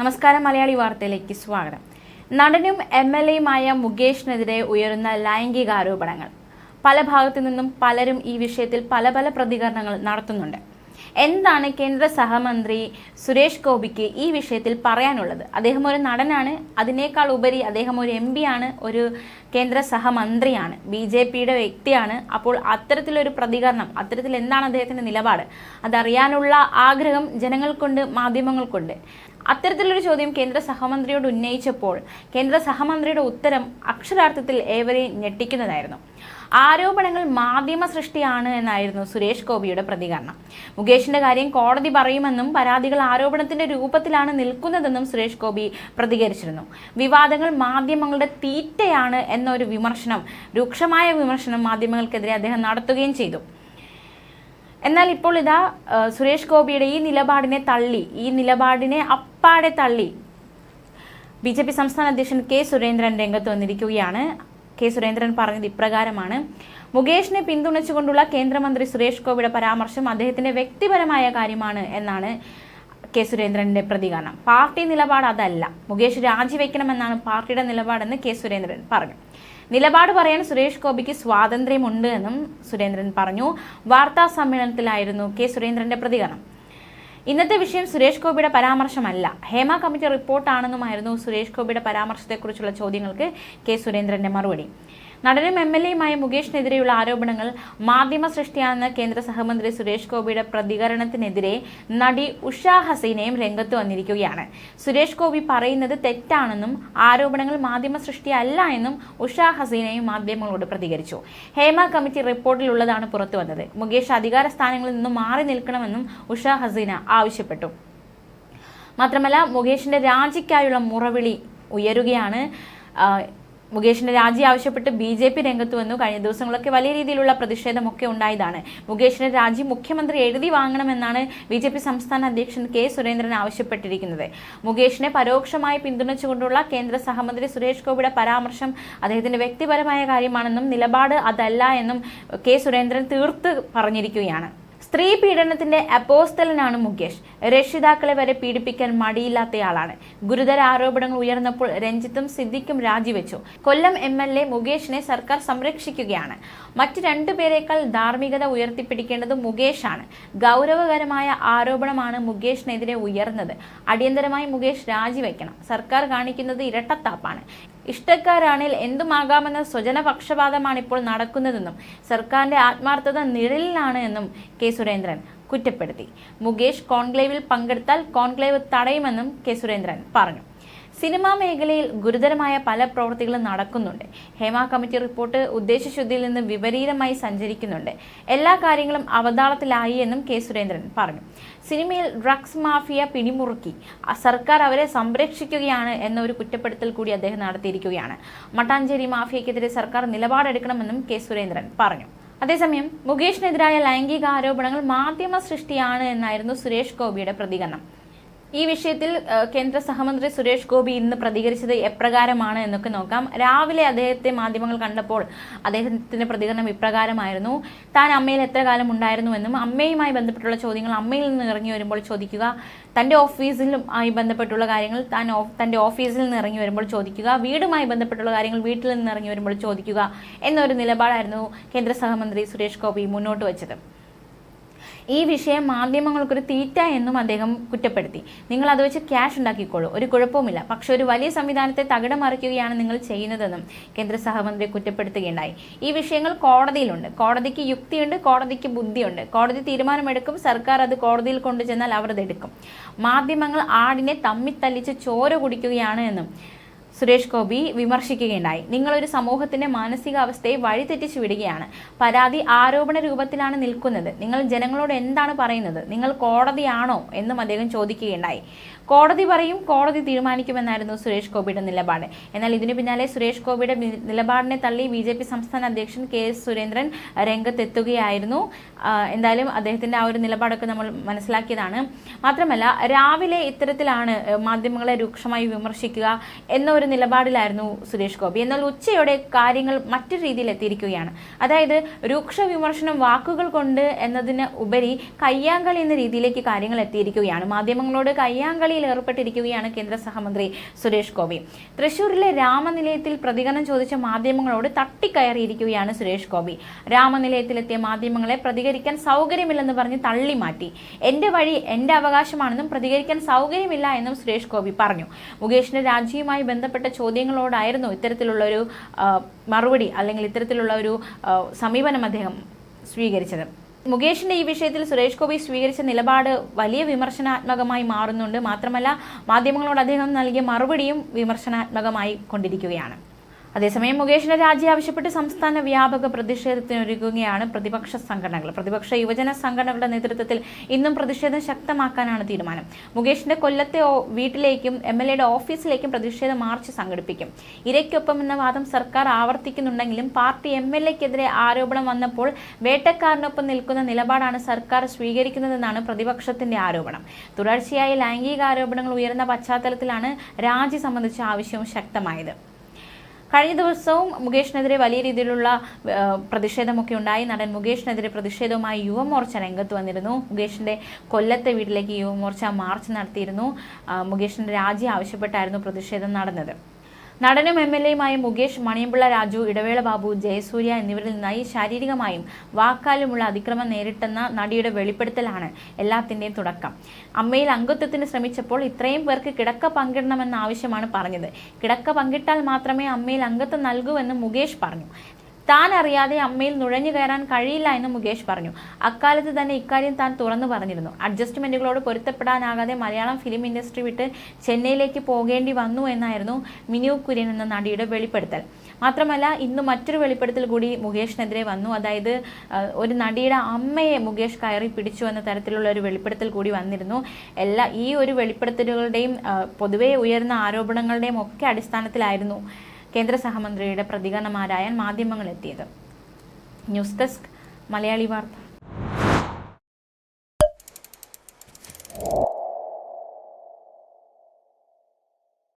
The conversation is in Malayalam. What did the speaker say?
നമസ്കാരം മലയാളി വാർത്തയിലേക്ക് സ്വാഗതം. നടനും എം എൽ എയുമായ മുകേഷിനെതിരെ ഉയരുന്ന ലൈംഗികാരോപണങ്ങൾ. പല ഭാഗത്തു നിന്നും പലരും ഈ വിഷയത്തിൽ പല പല പ്രതികരണങ്ങൾ നടത്തുന്നുണ്ട്. എന്താണ് കേന്ദ്ര സഹമന്ത്രി സുരേഷ് ഗോപിക്ക് ഈ വിഷയത്തിൽ പറയാനുള്ളത്? അദ്ദേഹം ഒരു നടനാണ്. അതിനേക്കാൾ ഉപരി അദ്ദേഹം ഒരു എം ആണ് ഒരു കേന്ദ്ര സഹമന്ത്രിയാണ് ബി ജെ പിയുടെ വ്യക്തിയാണ്. അപ്പോൾ അത്തരത്തിലൊരു പ്രതികരണം അത്തരത്തിൽ എന്താണ് അദ്ദേഹത്തിന്റെ നിലപാട്? അതറിയാനുള്ള ആഗ്രഹം ജനങ്ങൾക്കുണ്ട് മാധ്യമങ്ങൾക്കുണ്ട്. അത്തരത്തിലൊരു ചോദ്യം കേന്ദ്ര സഹമന്ത്രിയോട് ഉന്നയിച്ചപ്പോൾ കേന്ദ്ര സഹമന്ത്രിയുടെ ഉത്തരം അക്ഷരാർത്ഥത്തിൽ ഏവരെയും ഞെട്ടിക്കുന്നതായിരുന്നു. ആരോപണങ്ങൾ മാധ്യമ സൃഷ്ടിയാണ് എന്നായിരുന്നു സുരേഷ് ഗോപിയുടെ പ്രതികരണം. മുകേഷിന്റെ കാര്യം കോടതി പറയുമെന്നും പരാതികൾ ആരോപണത്തിന്റെ രൂപത്തിലാണ് നിൽക്കുന്നതെന്നും സുരേഷ് ഗോപി പ്രതികരിച്ചിരുന്നു. വിവാദങ്ങൾ മാധ്യമങ്ങളുടെ തീറ്റയാണ് എന്നൊരു വിമർശനം രൂക്ഷമായ വിമർശനം മാധ്യമങ്ങൾക്കെതിരെ അദ്ദേഹം നടത്തുകയും ചെയ്തു. എന്നാൽ ഇപ്പോൾ ഇതാ സുരേഷ് ഗോപിയുടെ ഈ നിലപാടിനെ തള്ളി ഈ നിലപാടിനെ അപ്പാടെ തള്ളി. ബി ജെ പി സംസ്ഥാന അധ്യക്ഷൻ കെ സുരേന്ദ്രൻ രംഗത്ത് വന്നിരിക്കുകയാണ്. കെ സുരേന്ദ്രൻ പറഞ്ഞത് ഇപ്രകാരമാണ്. മുകേഷിനെ പിന്തുണച്ചുകൊണ്ടുള്ള കേന്ദ്രമന്ത്രി സുരേഷ് ഗോപിയുടെ പരാമർശം അദ്ദേഹത്തിന്റെ വ്യക്തിപരമായ കാര്യമാണ് എന്നാണ് കെ സുരേന്ദ്രന്റെ പ്രതികരണം. പാർട്ടി നിലപാട് അതല്ല. മുകേഷ് രാജിവെക്കണമെന്നാണ് പാർട്ടിയുടെ നിലപാടെന്ന് കെ സുരേന്ദ്രൻ പറഞ്ഞു. നിലപാട് പറയാൻ സുരേഷ് ഗോപിക്ക് സ്വാതന്ത്ര്യമുണ്ട് എന്നും സുരേന്ദ്രൻ പറഞ്ഞു. വാർത്താ സമ്മേളനത്തിലായിരുന്നു കെ സുരേന്ദ്രന്റെ പ്രതികരണം. ഇന്നത്തെ വിഷയം സുരേഷ് ഗോപിയുടെ പരാമർശമല്ല. ഹേമ കമ്മിറ്റി റിപ്പോർട്ടാണെന്നുമായിരുന്നു സുരേഷ് ഗോപിയുടെ പരാമർശത്തെക്കുറിച്ചുള്ള ചോദ്യങ്ങൾക്ക് കെ സുരേന്ദ്രന്റെ മറുപടി. നടനും എം എൽ എയുമായ മുകേഷിനെതിരെയുള്ള ആരോപണങ്ങൾ മാധ്യമ സൃഷ്ടിയാണെന്ന് കേന്ദ്ര സഹമന്ത്രി സുരേഷ് ഗോപിയുടെ പ്രതികരണത്തിനെതിരെ നടി ഉഷ ഹസീനയും രംഗത്ത് വന്നിരിക്കുകയാണ്. സുരേഷ് ഗോപി പറയുന്നത് തെറ്റാണെന്നും ആരോപണങ്ങൾ മാധ്യമ സൃഷ്ടിയല്ല എന്നും ഉഷ ഹസീനയും മാധ്യമങ്ങളോട് പ്രതികരിച്ചു. ഹേമ കമ്മിറ്റി റിപ്പോർട്ടിലുള്ളതാണ് പുറത്തു വന്നത്. മുകേഷ് അധികാര സ്ഥാനങ്ങളിൽ നിന്നും മാറി നിൽക്കണമെന്നും ഉഷ ഹസീന ആവശ്യപ്പെട്ടു. മാത്രമല്ല മുകേഷിന്റെ രാജിക്കായുള്ള മുറവിളി ഉയരുകയാണ് മുകേഷിന്റെ രാജി ആവശ്യപ്പെട്ട് ബി ജെ പി രംഗത്ത് വന്നു. കഴിഞ്ഞ ദിവസങ്ങളൊക്കെ വലിയ രീതിയിലുള്ള പ്രതിഷേധമൊക്കെ ഉണ്ടായതാണ്. മുകേഷിന്റെ രാജി മുഖ്യമന്ത്രി എഴുതി വാങ്ങണമെന്നാണ് ബി ജെ പി സംസ്ഥാന അധ്യക്ഷൻ കെ സുരേന്ദ്രൻ ആവശ്യപ്പെട്ടിരിക്കുന്നത്. മുകേഷിനെ പരോക്ഷമായി പിന്തുണച്ചുകൊണ്ടുള്ള കേന്ദ്ര സഹമന്ത്രി സുരേഷ് ഗോപിയുടെ പരാമർശം അദ്ദേഹത്തിന്റെ വ്യക്തിപരമായ കാര്യമാണെന്നും നിലപാട് അതല്ല എന്നും കെ സുരേന്ദ്രൻ തീർത്ത് പറഞ്ഞിരിക്കുകയാണ്. സ്ത്രീ പീഡനത്തിന്റെ അപ്പോസ്തലനാണ് മുകേഷ്. രക്ഷിതാക്കളെ വരെ പീഡിപ്പിക്കാൻ മടിയില്ലാത്തയാളാണ്. ഗുരുതര ആരോപണങ്ങൾ ഉയർന്നപ്പോൾ രഞ്ജിത്തും സിദ്ദിഖും രാജിവെച്ചു. കൊല്ലം എം എൽ എ മുകേഷിനെ സർക്കാർ സംരക്ഷിക്കുകയാണ്. മറ്റ് രണ്ടുപേരെക്കാൾ ധാർമ്മികത ഉയർത്തിപ്പിടിക്കേണ്ടത് മുകേഷാണ്. ഗൗരവകരമായ ആരോപണമാണ് മുകേഷിനെതിരെ ഉയർന്നത്. അടിയന്തരമായി മുകേഷ് രാജിവെക്കണം. സർക്കാർ കാണിക്കുന്നത് ഇരട്ടത്താപ്പാണ്. ഇഷ്ടക്കാരാണിൽ എന്തുമാകാമെന്ന സ്വജനപക്ഷപാതമാണ് ഇപ്പോൾ നടക്കുന്നതെന്നും സർക്കാരിന്റെ ആത്മാർത്ഥത നിഴലിലാണ് എന്നും കെ സുരേന്ദ്രൻ കുറ്റപ്പെടുത്തി. മുകേഷ് കോൺക്ലേവിൽ പങ്കെടുത്താൽ കോൺക്ലേവ് തടയുമെന്നും കെ സുരേന്ദ്രൻ പറഞ്ഞു. സിനിമാ മേഖലയിൽ ഗുരുതരമായ പല പ്രവൃത്തികളും നടക്കുന്നുണ്ട്. ഹേമ കമ്മിറ്റി റിപ്പോർട്ട് ഉദ്ദേശശുദ്ധിയിൽ നിന്ന് വിപരീതമായി സഞ്ചരിക്കുന്നുണ്ട്. എല്ലാ കാര്യങ്ങളും അവതാളത്തിലായി എന്നും കെ സുരേന്ദ്രൻ പറഞ്ഞു. സിനിമയിൽ ഡ്രഗ്സ് മാഫിയ പിടിമുറുക്കി. സർക്കാർ അവരെ സംരക്ഷിക്കുകയാണ് എന്നൊരു കുറ്റപ്പെടുത്തൽ കൂടി അദ്ദേഹം നടത്തിയിരിക്കുകയാണ്. മട്ടാഞ്ചേരി മാഫിയക്കെതിരെ സർക്കാർ നിലപാടെടുക്കണമെന്നും കെ സുരേന്ദ്രൻ പറഞ്ഞു. അതേസമയം മുകേഷിനെതിരായ ലൈംഗിക ആരോപണങ്ങൾ മാധ്യമ സൃഷ്ടിയാണ് എന്നായിരുന്നു സുരേഷ് ഗോപിയുടെ പ്രതികരണം. ഈ വിഷയത്തിൽ കേന്ദ്ര സഹമന്ത്രി സുരേഷ് ഗോപി ഇന്ന് പ്രതികരിച്ചത് എപ്രകാരമാണ് എന്നൊക്കെ നോക്കാം. രാവിലെ അദ്ദേഹത്തെ മാധ്യമങ്ങൾ കണ്ടപ്പോൾ അദ്ദേഹത്തിന്റെ പ്രതികരണം ഇപ്രകാരമായിരുന്നു. താൻ അമ്മയിൽ എത്ര കാലം ഉണ്ടായിരുന്നുവെന്നും അമ്മയുമായി ബന്ധപ്പെട്ടുള്ള ചോദ്യങ്ങൾ അമ്മയിൽ നിന്ന് ഇറങ്ങി വരുമ്പോൾ ചോദിക്കുക തന്റെ ഓഫീസിലുമായി ബന്ധപ്പെട്ടുള്ള കാര്യങ്ങൾ താൻ തന്റെ ഓഫീസിൽ നിന്ന് ഇറങ്ങി വരുമ്പോൾ ചോദിക്കുക വീടുമായി ബന്ധപ്പെട്ടുള്ള കാര്യങ്ങൾ വീട്ടിൽ നിന്ന് ഇറങ്ങി വരുമ്പോൾ ചോദിക്കുക എന്നൊരു നിലപാടായിരുന്നു കേന്ദ്ര സഹമന്ത്രി സുരേഷ് ഗോപി മുന്നോട്ട് വെച്ചത്. ഈ വിഷയം മാധ്യമങ്ങൾക്കൊരു തീറ്റ എന്നും അദ്ദേഹം കുറ്റപ്പെടുത്തി. നിങ്ങൾ അത് വെച്ച് ക്യാഷ് ഉണ്ടാക്കിക്കോളൂ. ഒരു കുഴപ്പവുമില്ല. പക്ഷെ ഒരു വലിയ സംവിധാനത്തെ തകിടം മറിക്കുകയാണ് നിങ്ങൾ ചെയ്യുന്നതെന്നും കേന്ദ്ര സഹമന്ത്രി കുറ്റപ്പെടുത്തുകയുണ്ടായി. ഈ വിഷയങ്ങൾ കോടതിയിലുണ്ട്. കോടതിക്ക് യുക്തിയുണ്ട് കോടതിക്ക് ബുദ്ധിയുണ്ട്. കോടതി തീരുമാനമെടുക്കും. സർക്കാർ അത് കോടതിയിൽ കൊണ്ടുചെന്നാൽ അവർ അതെടുക്കും മാധ്യമങ്ങൾ ആടിനെ തമ്മിത്തല്ലിച്ച് ചോര കുടിക്കുകയാണ് എന്നും സുരേഷ് ഗോപി വിമർശിക്കുകയുണ്ടായി. നിങ്ങളൊരു സമൂഹത്തിന്റെ മാനസികാവസ്ഥയെ വഴിതെറ്റിച്ചു വിടുകയാണ് പരാതി ആരോപണ രൂപത്തിലാണ് നിൽക്കുന്നത്. നിങ്ങൾ ജനങ്ങളോട് എന്താണ് പറയുന്നത്? നിങ്ങൾ കോടതിയാണോ എന്നും അദ്ദേഹം ചോദിക്കുകയുണ്ടായി. കോടതി പറയും കോടതി തീരുമാനിക്കുമെന്നായിരുന്നു സുരേഷ് ഗോപിയുടെ നിലപാട്. എന്നാൽ ഇതിനു പിന്നാലെ സുരേഷ് ഗോപിയുടെ നിലപാടിനെ തള്ളി ബി ജെ പി സംസ്ഥാന അധ്യക്ഷൻ കെ എസ് സുരേന്ദ്രൻ രംഗത്തെത്തുകയായിരുന്നു. എന്തായാലും അദ്ദേഹത്തിന്റെ ആ ഒരു നിലപാടൊക്കെ നമ്മൾ മനസ്സിലാക്കിയതാണ്. മാത്രമല്ല രാവിലെ ഇത്തരത്തിലാണ് മാധ്യമങ്ങളെ രൂക്ഷമായി വിമർശിക്കുക എന്ന ഒരു നിലപാടിലായിരുന്നു സുരേഷ് ഗോപി. എന്നാൽ ഉച്ചയോടെ കാര്യങ്ങൾ മറ്റു രീതിയിൽ എത്തിയിരിക്കുകയാണ്. അതായത് രൂക്ഷ വിമർശനം വാക്കുകൾ കൊണ്ട് എന്നതിന് ഉപരി കയ്യാങ്കളി എന്ന രീതിയിലേക്ക് കാര്യങ്ങൾ എത്തിയിരിക്കുകയാണ്. മാധ്യമങ്ങളോട് കയ്യാങ്കളി ചർച്ചയിൽ ഏർപ്പെട്ടിരിക്കുകയാണ് കേന്ദ്ര സഹമന്ത്രി സുരേഷ് ഗോപി. തൃശൂരിലെ രാമനിലയത്തിൽ പ്രതികരണം ചോദിച്ച മാധ്യമങ്ങളോട് തട്ടിക്കയറിയിരിക്കുകയാണ് സുരേഷ് ഗോപി. രാമനിലയത്തിലെത്തിയ മാധ്യമങ്ങളെ പ്രതികരിക്കാൻ സൗകര്യമില്ലെന്ന് പറഞ്ഞ് തള്ളി മാറ്റി എന്റെ വഴി എന്റെ അവകാശമാണെന്നും പ്രതികരിക്കാൻ സൗകര്യമില്ല എന്നും സുരേഷ് ഗോപി പറഞ്ഞു. മുകേഷിന്റെ രാജിയുമായി ബന്ധപ്പെട്ട ചോദ്യങ്ങളോടായിരുന്നു ഇത്തരത്തിലുള്ള ഒരു മറുപടി അല്ലെങ്കിൽ ഇത്തരത്തിലുള്ള ഒരു സമീപനം അദ്ദേഹം സ്വീകരിച്ചത്. മുകേഷിന്റെ ഈ വിഷയത്തിൽ സുരേഷ് ഗോപി സ്വീകരിച്ച നിലപാട് വലിയ വിമർശനാത്മകമായി മാറുന്നുണ്ട്. മാത്രമല്ല മാധ്യമങ്ങളോട് അദ്ദേഹം നൽകിയ മറുപടിയും വിമർശനാത്മകമായി കൊണ്ടിരിക്കുകയാണ്. അതേസമയം മുകേഷിന്റെ രാജി ആവശ്യപ്പെട്ട് സംസ്ഥാന വ്യാപക പ്രതിഷേധത്തിനൊരുങ്ങുകയാണ് പ്രതിപക്ഷ സംഘടനകൾ. പ്രതിപക്ഷ യുവജന സംഘടനകളുടെ നേതൃത്വത്തിൽ ഇന്നും പ്രതിഷേധം ശക്തമാക്കാനാണ് തീരുമാനം. മുകേഷിന്റെ കൊല്ലത്തെ വീട്ടിലേക്കും എം എൽ എയുടെ ഓഫീസിലേക്കും പ്രതിഷേധ മാർച്ച് സംഘടിപ്പിക്കും. ഇരയ്ക്കൊപ്പം എന്ന വാദം സർക്കാർ ആവർത്തിക്കുന്നുണ്ടെങ്കിലും പാർട്ടി എം എൽ എക്കെതിരെ ആരോപണം വന്നപ്പോൾ വേട്ടക്കാരനൊപ്പം നിൽക്കുന്ന നിലപാടാണ് സർക്കാർ സ്വീകരിക്കുന്നതെന്നാണ് പ്രതിപക്ഷത്തിന്റെ ആരോപണം. തുടർച്ചയായി ലൈംഗിക ആരോപണങ്ങൾ ഉയർന്ന പശ്ചാത്തലത്തിലാണ് രാജി സംബന്ധിച്ച ആവശ്യവും ശക്തമായത്. കഴിഞ്ഞ ദിവസവും മുകേഷിനെതിരെ വലിയ രീതിയിലുള്ള പ്രതിഷേധമൊക്കെ ഉണ്ടായി. നടൻ മുകേഷിനെതിരെ പ്രതിഷേധവുമായി യുവമോർച്ച രംഗത്ത് വന്നിരുന്നു. മുകേഷിന്റെ കൊല്ലത്തെ വീട്ടിലേക്ക് യുവമോർച്ച മാർച്ച് നടത്തിയിരുന്നു. മുകേഷിന്റെ രാജി ആവശ്യപ്പെട്ടായിരുന്നു പ്രതിഷേധം നടന്നത്. നടനും എം എൽ എയുമായ മുകേഷ് മണിയമ്പിള്ള രാജു ഇടവേള ബാബു ജയസൂര്യ എന്നിവരിൽ നിന്നായി ശാരീരികമായും വാക്കാലുമുള്ള അതിക്രമം നേരിട്ടെന്ന നടിയുടെ വെളിപ്പെടുത്തലാണ് എല്ലാത്തിന്റെയും തുടക്കം. അമ്മയിൽ അംഗത്വത്തിന് ശ്രമിച്ചപ്പോൾ ഇത്രയും പേർക്ക് കിടക്ക പങ്കിടണമെന്ന ആവശ്യമാണ് പറഞ്ഞത്. കിടക്ക പങ്കിട്ടാൽ മാത്രമേ അമ്മയിൽ അംഗത്വം നൽകൂ എന്ന് മുകേഷ് പറഞ്ഞു. താൻ അറിയാതെ അമ്മയിൽ നുഴഞ്ഞു കയറാൻ കഴിയില്ല എന്ന് മുകേഷ് പറഞ്ഞു. അക്കാലത്ത് തന്നെ ഇക്കാര്യം താൻ തുറന്നു പറഞ്ഞിരുന്നു. അഡ്ജസ്റ്റ്മെന്റുകളോട് പൊരുത്തപ്പെടാനാകാതെ മലയാളം ഫിലിം ഇൻഡസ്ട്രി വിട്ട് ചെന്നൈയിലേക്ക് പോകേണ്ടി വന്നു എന്നായിരുന്നു മിനു കുര്യൻ എന്ന നടിയുടെ വെളിപ്പെടുത്തൽ. മാത്രമല്ല ഇന്ന് മറ്റൊരു വെളിപ്പെടുത്തൽ കൂടി മുകേഷിനെതിരെ വന്നു. അതായത് ഒരു നടിയുടെ അമ്മയെ മുകേഷ് കയറി പിടിച്ചു എന്ന തരത്തിലുള്ള ഒരു വെളിപ്പെടുത്തൽ കൂടി വന്നിരുന്നു. എല്ലാ ഈ ഒരു വെളിപ്പെടുത്തലുകളുടെയും പൊതുവേ ഉയർന്ന ആരോപണങ്ങളുടെയും ഒക്കെ അടിസ്ഥാനത്തിലായിരുന്നു കേന്ദ്ര സഹമന്ത്രിയുടെ പ്രതികരണമാരായാൻ മാധ്യമങ്ങൾ എത്തിയത് ന്യൂസ് ഡെസ്ക് മലയാളി വാർത്ത.